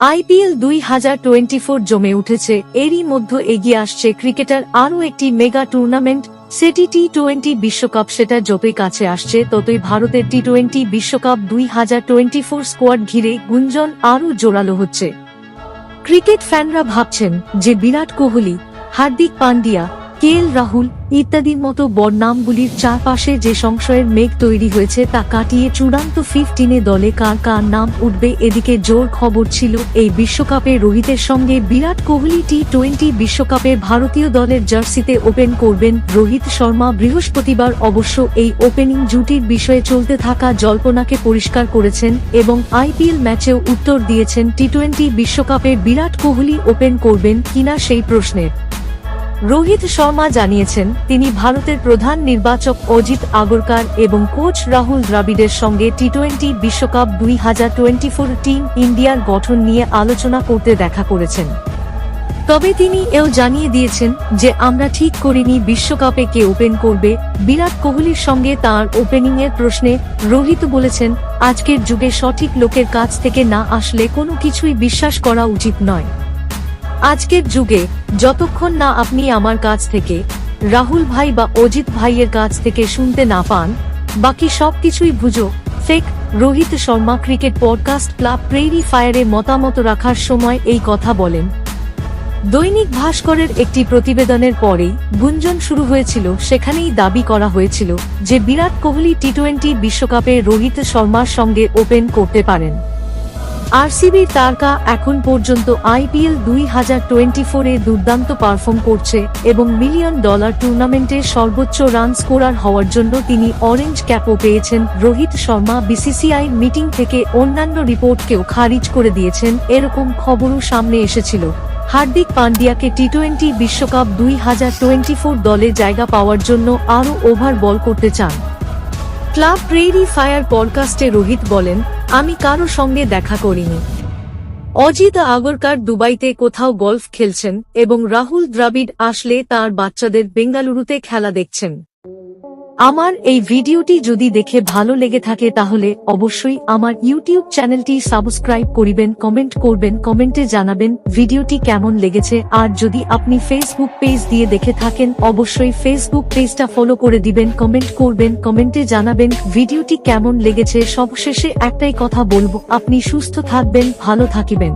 IPL দুই হাজার twenty four জমে উঠেছে। এরই মধ্যে এগিয়ে আসছে ক্রিকেটার আরও একটি মেগা টুর্নামেন্ট। সেটি টি টোয়েন্টি বিশ্বকাপ সেটা যতই কাছে আসছে, ততই ভারতের টি টোয়েন্টি বিশ্বকাপ দুই হাজার টোয়েন্টি ফোর স্কোয়াড ঘিরে গুঞ্জন আরও জোরালো হচ্ছে। ক্রিকেট ফ্যানরা ভাবছেন যে বিরাট কোহলি, হার্দিক পান্ডিয়া কে এল রাহুল ইত্যাদির মতো বড় নামগুলির চারপাশে যে সংশয়ের মেঘ তৈরি হয়েছে তা কাটিয়ে চূড়ান্ত ফিফটিনে দলে কার কার নাম উঠবে এদিকে জোর খবর ছিল এই বিশ্বকাপে রোহিতের সঙ্গে বিরাট কোহলি টি টোয়েন্টি বিশ্বকাপে ভারতীয় দলের জার্সিতে ওপেন করবেন রোহিত শর্মা। বৃহস্পতিবার অবশ্য এই ওপেনিং জুটির বিষয়ে চলতে থাকা জল্পনাকে পরিষ্কার করেছেন এবং আইপিএল ম্যাচেও উত্তর দিয়েছেন টি টোয়েন্টি বিশ্বকাপে বিরাট কোহলি ওপেন করবেন কিনা সেই প্রশ্নের। রোহিত শর্মা জানিয়েছেন, তিনি ভারতের প্রধান নির্বাচক অজিত আগরকার এবং কোচ রাহুল দ্রাবিড়ের সঙ্গে টি টোয়েন্টি বিশ্বকাপ দুই হাজার টোয়েন্টি ফোর টিম ইন্ডিয়ার গঠন নিয়ে আলোচনা করতে দেখা করেছেন। তবে তিনি এও জানিয়ে দিয়েছেন যে, আমরা ঠিক করিনি বিশ্বকাপে কে ওপেন করবে। বিরাট কোহলির সঙ্গে তার ওপেনিং এর প্রশ্নে রোহিত বলেছেন, আজকের যুগে সঠিক লোকের কাছ থেকে না আসলে কোনো কিছুই বিশ্বাস করা উচিত নয়। আজকের যুগে, যতক্ষণ না আপনি আমার কাছ থেকে, রাহুল ভাই বা অজিত ভাইয়ের কাছ থেকে শুনতে না পান, বাকি সবকিছুই বুঝো, fake, Rohit Sharma cricket podcast club prairie ফায়ারে মতামত রাখার সময় এই কথা বলেন। দৈনিক ভাস্করের একটি প্রতিবেদনের পরেই গুঞ্জন শুরু হয়েছিল, সেখানেই দাবি করা হয়েছিল যে বিরাট কোহলি টি টোয়েন্টি বিশ্বকাপে রোহিত শর্মার সঙ্গে ওপেন করতে পারেন। আরসিবির তারকা এখন পর্যন্ত আইপিএল দুই হাজার টোয়েন্টি ফোরে দুর্দান্ত পারফর্ম করছে এবং মিলিয়ন ডলার টুর্নামেন্টে সর্বোচ্চ রান স্কোরার হওয়ার জন্য তিনি অরেঞ্জ ক্যাপও পেয়েছেন। রোহিত শর্মা বিসিসিআই মিটিং থেকে অন্যান্য রিপোর্টকেও খারিজ করে দিয়েছেন, এরকম খবরও সামনে এসেছিল। হার্দিক পান্ডিয়াকে টি টোয়েন্টি বিশ্বকাপ দুই হাজার টোয়েন্টি ফোর দলে জায়গা পাওয়ার জন্য আরও ওভার বল করতে চান। ক্লাব প্রেরি ফায়ার পডকাস্টে রোহিত বলেন আমি কারও সঙ্গে দেখা করিনি। অজিত আগরকার দুবাইতে কোথাও গল্ফ খেলছেন এবং রাহুল দ্রাবিড় আসলে তার বাচ্চাদের বেঙ্গালুরুতে খেলা দেখছেন। আমার এই ভিডিওটি যদি দেখে ভালো লেগে থাকে তাহলে অবশ্যই আমার ইউটিউব চ্যানেলটি সাবস্ক্রাইব করিবেন, কমেন্ট করবেন, কমেন্টে জানাবেন ভিডিওটি কেমন লেগেছে। আর যদি আপনি ফেসবুক পেজ দিয়ে দেখে থাকেন, অবশ্যই ফেসবুক পেজটা ফলো করে দিবেন, কমেন্ট করবেন, কমেন্টে জানাবেন ভিডিওটি কেমন লেগেছে। সবশেষে একটাই কথা বলব, আপনি সুস্থ থাকবেন, ভালো থাকিবেন।